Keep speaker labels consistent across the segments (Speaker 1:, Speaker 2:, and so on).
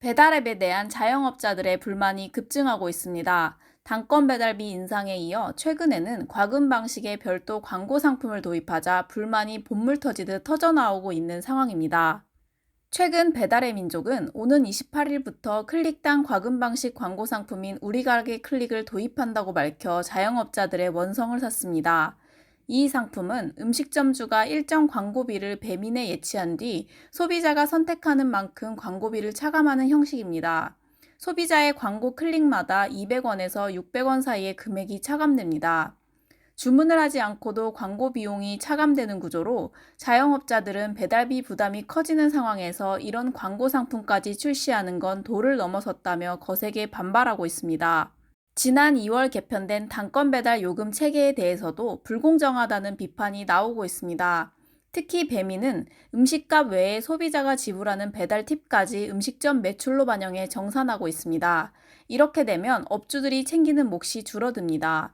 Speaker 1: 배달앱에 대한 자영업자들의 불만이 급증하고 있습니다. 단건 배달비 인상에 이어 최근에는 과금 방식의 별도 광고 상품을 도입하자 불만이 본물 터지듯 터져나오고 있는 상황입니다. 최근 배달의 민족은 오는 28일부터 클릭당 과금 방식 광고 상품인 우리 가게 클릭을 도입한다고 밝혀 자영업자들의 원성을 샀습니다. 이 상품은 음식점주가 일정 광고비를 배민에 예치한 뒤 소비자가 선택하는 만큼 광고비를 차감하는 형식입니다. 소비자의 광고 클릭마다 200원에서 600원 사이의 금액이 차감됩니다. 주문을 하지 않고도 광고 비용이 차감되는 구조로 자영업자들은 배달비 부담이 커지는 상황에서 이런 광고 상품까지 출시하는 건 도를 넘어섰다며 거세게 반발하고 있습니다. 지난 2월 개편된 단건 배달 요금 체계에 대해서도 불공정하다는 비판이 나오고 있습니다. 특히 배민은 음식값 외에 소비자가 지불하는 배달 팁까지 음식점 매출로 반영해 정산하고 있습니다. 이렇게 되면 업주들이 챙기는 몫이 줄어듭니다.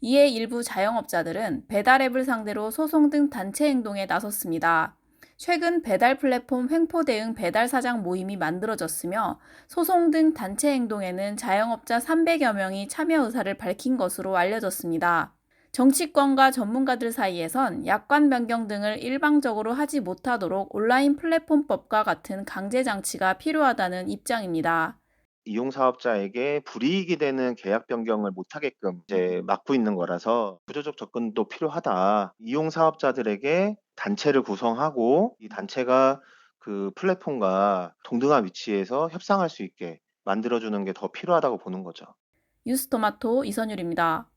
Speaker 1: 이에 일부 자영업자들은 배달 앱을 상대로 소송 등 단체 행동에 나섰습니다. 최근 배달 플랫폼 횡포 대응 배달 사장 모임이 만들어졌으며 소송 등 단체 행동에는 자영업자 300여 명이 참여 의사를 밝힌 것으로 알려졌습니다. 정치권과 전문가들 사이에선 약관 변경 등을 일방적으로 하지 못하도록 온라인 플랫폼법과 같은 강제 장치가 필요하다는 입장입니다.
Speaker 2: 이용 사업자에게 불이익이 되는 계약 변경을 못하게끔 이제 막고 있는 거라서 구조적 접근도 필요하다. 이용 사업자들에게 단체를 구성하고 이 단체가 그 플랫폼과 동등한 위치에서 협상할 수 있게 만들어주는 게 더 필요하다고 보는 거죠.
Speaker 1: 뉴스토마토 이선율입니다.